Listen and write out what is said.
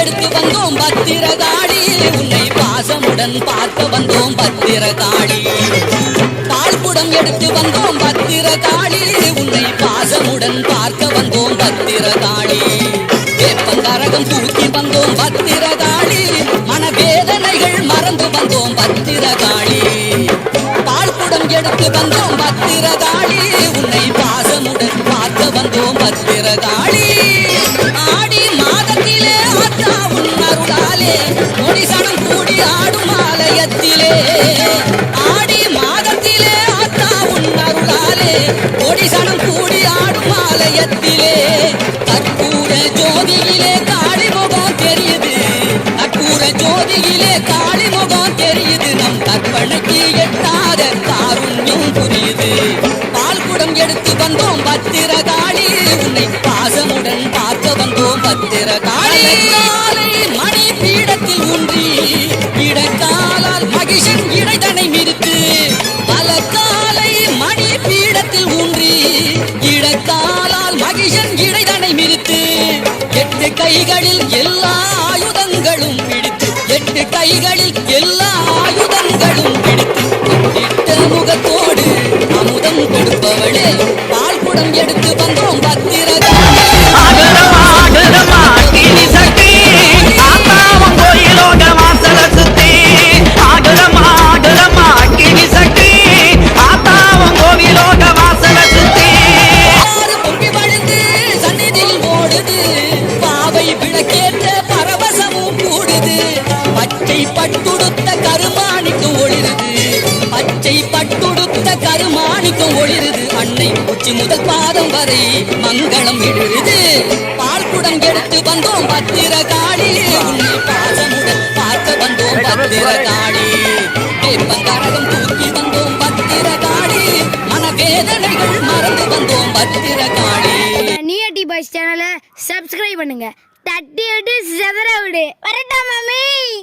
எடுத்து வந்தோம் பத்திரகாளி உன்னை பாசமுடன் பார்க்க வந்தோம் பத்திரகாளி பால் குடம் எடுத்து வந்தோம் பத்திரகாளி உன்னை பாசமுடன் பார்க்க வந்தோம் பத்திரகாளி வேப்பங்கரகம் தூக்கி வந்தோம் பத்திரகாளி மனவேதனைகள் மறந்து வந்தோம் பத்திரகாளி பால் குடம் எடுத்து வந்தோம் பத்திரகாளி உன்னை பாசமுடன் பார்க்க வந்தோம் பத்திரகாளி அருளாலே மொழிசனம் கூடி ஆடும் ஆலயத்திலே. ஆடி மாதத்திலே ஆத்தா உன் அருளாலே. மொழிசனம் கூடி ஆடும் ஆலயத்திலே. கற்பூர ஜோதியிலே காளி முகம் தெரியுது. கற்பூர ஜோதியிலே காளி முகம் தெரியுது. நம் கற்பனைக்கு எட்டாத காருண்யம் புரியுது. பால் குடம் எடுத்து வந்தோம் பத்திரகாளி. உன்னை பாசமுடன் பார்க்க வந்தோம் பத்திரகாளி. இடக்காலை மணி பீடத்தில் ஊன்றி இடக்காலால் மகிஷன் இடைதனை மிதித்து எட்டு கைகளில் எல்லா ஆயுதங்களும் பிடித்து எட்டு கைகளில் எல்லா ஆயுதங்களும் பிடித்து இட்ட முகத்தோடு அமுதம் கொடுப்பவளே பால் குடம் எடுத்து வந்தோம் பத்திர பட்டுடுத்த கருமாணிக்கும் ஒளிருது. பச்சை பட்டுடுத்த கருமாணிக்கும் ஒளிருது. அன்னை உச்சி முதல் பாதம் வரை மங்களம் எழுது. பால்குடம் எடுத்து வந்தோம் பத்திரகாளி உன்னை பாசமுடன் பார்க்க வந்தோம் பத்திரகாளி. வேப்பங்கரகம் தூக்கி வந்தோம் பத்திரகாளி. மனவேதனைகள் மறந்து வந்தோம் பத்திரகாளி. நியட்டி பாய்ஸ் சேனலை சப்ஸ்கிரைப் பண்ணுங்க. தட்டி விட்டு செதற விடு. வரட்டா மாமி.